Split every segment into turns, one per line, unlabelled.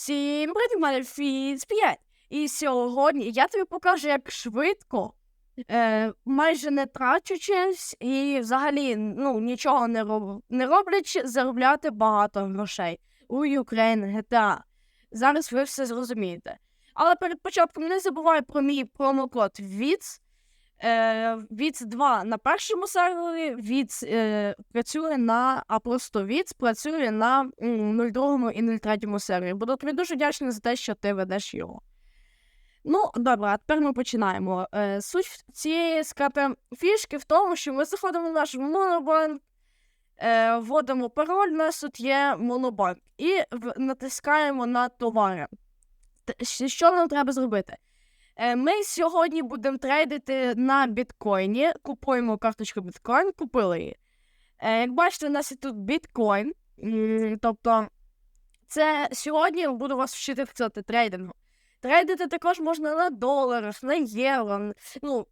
Всім привіт, мене Фіц 5. І сьогодні я тобі покажу, як швидко, е, майже не трачучись і взагалі ну, нічого не, роб... не роблячи, заробляти багато грошей у Ukraine GTA. Зараз ви все зрозумієте. Але перед початком не забувай про мій промокод VITS. Е, VITS 2 на першому сервері, VITS е, працює на, а просто VITS працює на м, 02 і 03 сервері. Буду тобі дуже вдячний за те, що ти ведеш його. Ну, добре, а тепер ми починаємо. Е, суть цієї скажімо, фішки в тому, що ми заходимо в наш монобанк, вводимо пароль, у нас тут є монобанк, і натискаємо на товари. Що нам треба зробити? Е, Ми сьогодні будемо трейдити на біткоїні. Купуємо карточку біткоін, купили її. Е, Як бачите, у нас є тут біткоін. Тобто, це сьогодні буду вас вчити вчити трейдингу. Трейдити також можна на доларах, на євро. Ну,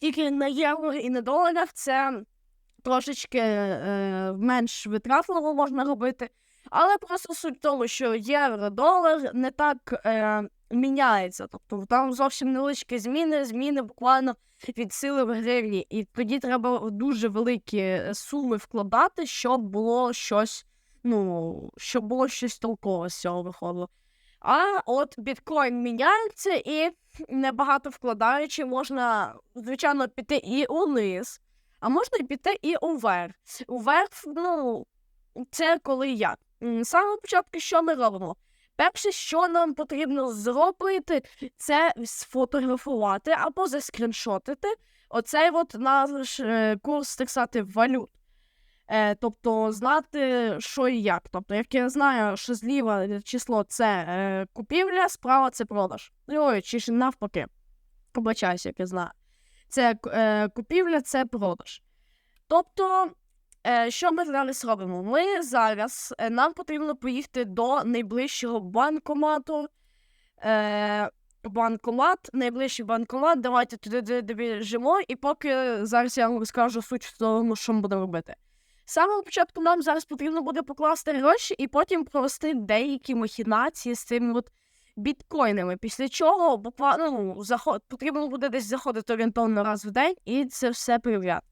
тільки на євро і на доларах це трошечки е, менш витратливо можна робити. Але просто суть в тому, що євро, долар не так е, міняється. Тобто там зовсім невеличкі зміни, зміни буквально від сили в гривні. І тоді треба дуже великі е, суми вкладати, щоб було щось, ну, щоб було щось толкове з цього виходило. А от біткоін міняється і небагато вкладаючи, можна, звичайно, піти і униз, а можна піти і уверх. Уверх, ну, це коли як. Самого початку, що ми робимо? Перше, що нам потрібно зробити, це сфотографувати або заскріншотити оцей от наш е, курс, так сказати, валют. Е, тобто знати, що і як. Тобто, як я знаю, що зліва число це е, купівля, справа це продаж. Ой, чи ж навпаки. Побачаюся, як я знаю. Це е, купівля, це продаж. Тобто, е, що ми зараз робимо? Ми зараз е, нам потрібно поїхати до найближчого банкомату. Е, банкомат, найближчий банкомат. Давайте туди добіжимо, і поки зараз я вам розкажу суть тому, що ми будемо робити. Самого початку нам зараз потрібно буде покласти гроші і потім провести деякі махінації з цими от біткоїнами. Після чого буквально ну, заход... потрібно буде десь заходити орієнтовно раз в день і це все перевіряти.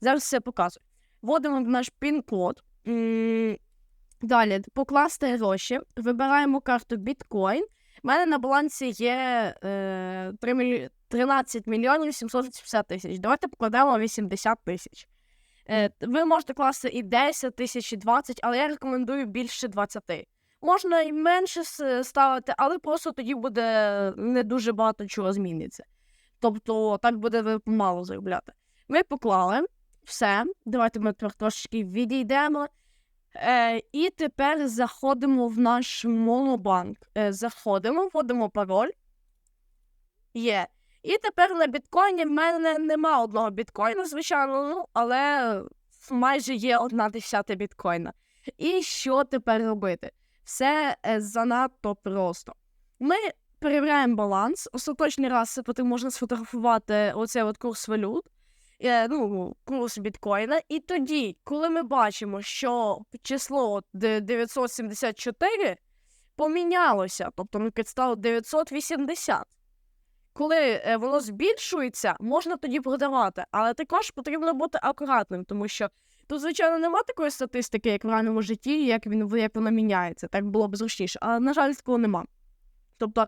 Зараз все показую. Вводимо наш пін-код. Далі покласти гроші, вибираємо карту біткоін. У мене на балансі є е, 3 міль... 13 мільйонів 780 тисяч. Давайте покладемо 80 тисяч. Е, ви можете класти і 10 тисяч, і 20, але я рекомендую більше 20. Можна і менше ставити, але просто тоді буде не дуже багато чого зміниться. Тобто так буде ви мало заробляти. Ми поклали все. Давайте ми трошечки відійдемо. Е, і тепер заходимо в наш монобанк. Е, заходимо, вводимо пароль. Є. І тепер на біткоїні в мене нема одного біткоїна, звичайно, ну, але майже є одна десята біткоїна. І що тепер робити? Все е, занадто просто. Ми перевіряємо баланс. Остаточний раз потім можна сфотографувати оцей от курс валют, ну, курс біткоїна. І тоді, коли ми бачимо, що число 974 помінялося, тобто ми підстало 980 коли е, воно збільшується, можна тоді продавати, але також потрібно бути акуратним, тому що тут, звичайно, немає такої статистики, як в реальному житті, як він як воно міняється. Так було б зручніше, але на жаль, такого нема. Тобто е,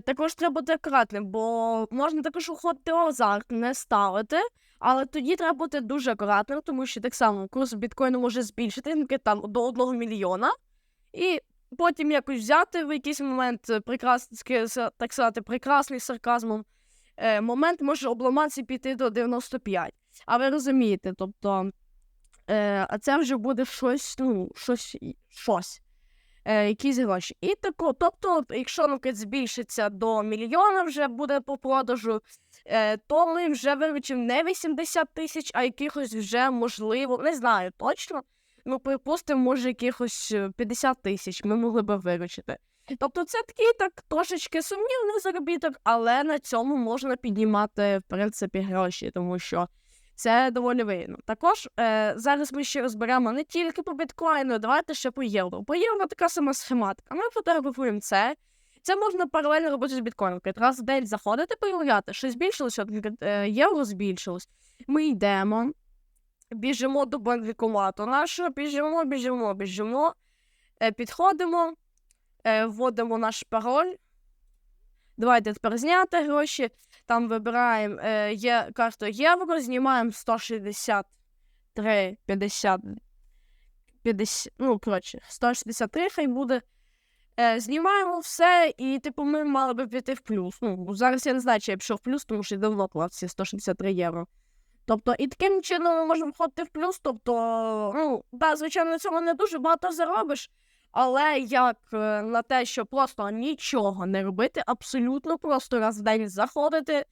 також треба бути акуратним, бо можна також уходити в азарт, не ставити, але тоді треба бути дуже акуратним, тому що так само курс біткоїну може збільшити там до 1 мільйона, і потім якось взяти в якийсь момент е, так сказати, прекрасний сарказмом. Е, момент може обламатися і піти до 95. А ви розумієте, тобто, е, а це вже буде щось, ну, щось, щось. Е, якісь гроші. І тако, тобто, якщо наприклад, збільшиться до мільйона, вже буде по продажу, е, то ми вже виручимо не 80 тисяч, а якихось вже можливо, не знаю точно. Ну, припустимо, може, якихось е, 50 тисяч ми могли би виручити. Тобто це такий так трошечки сумнівний заробіток, але на цьому можна піднімати, в принципі, гроші, тому що Це доволі вигідно. Також е, зараз ми ще розберемо не тільки по біткоїну, давайте ще по євро. По євро така сама схематика. Ми фотографуємо це. Це можна паралельно робити з біткоїном. Раз в день заходити, перевіряти, що збільшилося, е, євро збільшилось. Ми йдемо, біжимо до банкомату нашого, біжимо, біжимо, біжимо, е, підходимо, е, вводимо наш пароль. Давайте тепер зняти гроші. Там вибираємо е, є карту євро, знімаємо 163, 50, 50, ну, коротше, 163 хай буде. Е, знімаємо все, і, типу, ми мали би піти в плюс. Ну, зараз я не знаю, чи я пішов в плюс, тому що я давно клав ці 163 євро. Тобто, і таким чином ми можемо входити в плюс. Тобто, ну, да, звичайно, цьому не дуже багато заробиш. Але як е, на те, що просто нічого не робити, абсолютно просто раз в день заходити,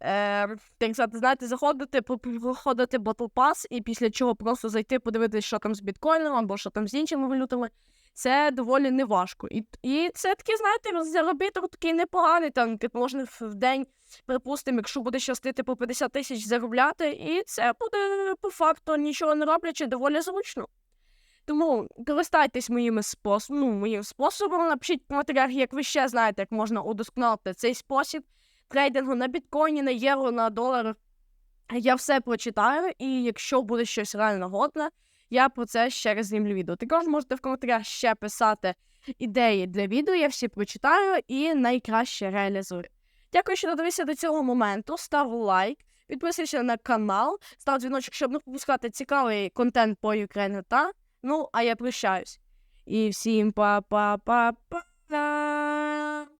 е, так знаєте, заходити, проходити Battle Pass, і після чого просто зайти, подивитися, що там з біткоїном або що там з іншими валютами, це доволі неважко. І, і це такий, знаєте, заробіток такий непоганий. Там можна в день, припустимо, якщо буде щастити по 50 тисяч заробляти, і це буде по факту нічого не роблячи, доволі зручно. Тому користайтесь моїми спос... ну, моїм способом. Напишіть в коментарях, як ви ще знаєте, як можна удосконалити цей спосіб трейдингу на біткоїні, на євро, на долар. Я все прочитаю, і якщо буде щось реально годне, я про це ще раз знімлю відео. Також можете в коментарях ще писати ідеї для відео, я всі прочитаю і найкраще реалізую. Дякую, що додивився до цього моменту. Став лайк, підписуйся на канал, став дзвіночок, щоб не пропускати цікавий контент по Україні та. Ну, а я прощаюсь. І всім па-па-па-па.